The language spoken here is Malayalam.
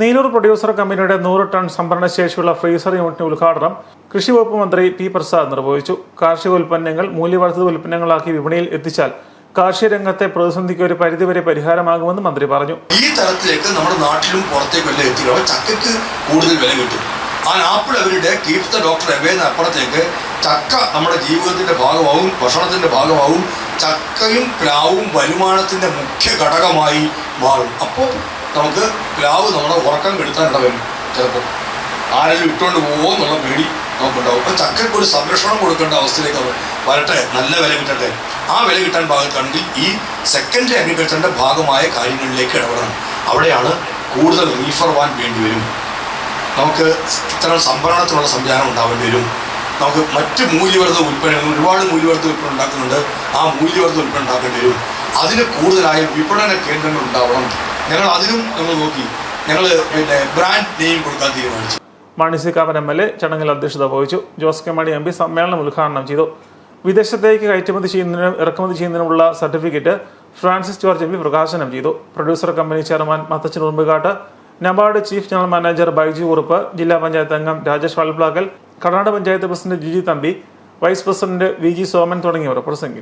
നീലൂർ പ്രൊഡ്യൂസർ കമ്പനിയുടെ നൂറ് ടൺ സംഭരണ ശേഷിയുള്ള ഫ്രീസർ യൂണിറ്റിന്റെ ഉദ്ഘാടനം കൃഷി വകുപ്പ് മന്ത്രി പി പ്രസാദ് നിർവഹിച്ചു. കാർഷിക ഉൽപ്പന്നങ്ങൾ മൂല്യവർദ്ധിത ഉൽപ്പന്നങ്ങളാക്കി വിപണിയിൽ എത്തിച്ചാൽ കാർഷിക രംഗത്തെ പ്രതിസന്ധിക്ക് ഒരു പരിധിവരെ പരിഹാരമാകുമെന്ന് മന്ത്രി പറഞ്ഞു. ഈ തരത്തിലേക്ക് നമ്മുടെ നാട്ടിലും പുറത്തേക്കും എല്ലാം എത്തിക്കണം ചക്കയ്ക്ക് കൂടുതൽ വില കിട്ടും. ആ ആപ്പിൾ അവരുടെ കീപ് ദ ഡോക്ടർ എവേന്ന് അപ്പുറത്തേക്ക് ചക്ക നമ്മുടെ ജീവിതത്തിന്റെ ഭാഗമാവും ഭക്ഷണത്തിന്റെ ഭാഗമാവും ചക്കയും പ്ലാവും വരുമാനത്തിന്റെ മുഖ്യ ഘടകമായി മാറും. അപ്പോൾ നമുക്ക് പ്ലാവ് നമ്മളെ ഉറക്കം കെടുത്താനുള്ള വരും. ചിലപ്പോൾ ആരെങ്കിലും ഇട്ടുകൊണ്ട് പോകുമോ എന്നുള്ള പേടി നമുക്കുണ്ടാവും. അപ്പോൾ ചക്കയ്ക്ക് ഒരു സംരക്ഷണം കൊടുക്കേണ്ട അവസ്ഥയിലേക്ക് അവർ വരട്ടെ. നല്ല വില കിട്ടട്ടെ. ആ വില കിട്ടാൻ ഭാഗത്താണെങ്കിൽ ഈ സെക്കൻഡറി അഗ്രികൾച്ചറിന്റെ ഭാഗമായ കാര്യങ്ങളിലേക്ക് ഇടപെടണം. അവിടെയാണ് കൂടുതൽ റീഫർ വാൻ വേണ്ടി വരും. നമുക്ക് ഇത്തരം സംഭരണത്തിനുള്ള സംവിധാനം ഉണ്ടാവേണ്ടി വരും. നമുക്ക് മറ്റ് മൂല്യവർദ്ധ ഉൽപ്പന്നങ്ങൾ ഒരുപാട് മൂല്യവർദ്ധ ഉൽപ്പന്നം ഉണ്ടാക്കുന്നുണ്ട്. ആ മൂല്യവർദ്ധ ഉൽപ്പന്നം ഉണ്ടാക്കേണ്ടി വരും. അതിന് കൂടുതലായ വിപണന കേന്ദ്രങ്ങൾ ഉണ്ടാവണം. ഞങ്ങൾ അതിനും നമ്മൾ നോക്കി. ഞങ്ങൾ പിന്നെ ബ്രാൻഡ് നെയിം കൊടുക്കാൻ തീരുമാനിച്ചു. Mani C Kappan M L A ചടങ്ങിൽ അധ്യക്ഷത വഹിച്ചു. Jose K Mani M P സമ്മേളനം ഉദ്ഘാടനം ചെയ്തു. വിദേശത്തേക്ക് കയറ്റുമതി ചെയ്യുന്നതിനും ഇറക്കുമതി ചെയ്യുന്നതിനുമുള്ള certificate Francis George M P പ്രകാശനം ചെയ്തു. Producer company chairman Mathachan Urumbukattu NABARD chief general manager Baiju Uruppu ജില്ലാ പഞ്ചായത്ത് അംഗം Rajesh Valplakkal Karnataka panchayat president Giji Thampi vice president V G Soman തുടങ്ങിയവർ പ്രസംഗിച്ചു.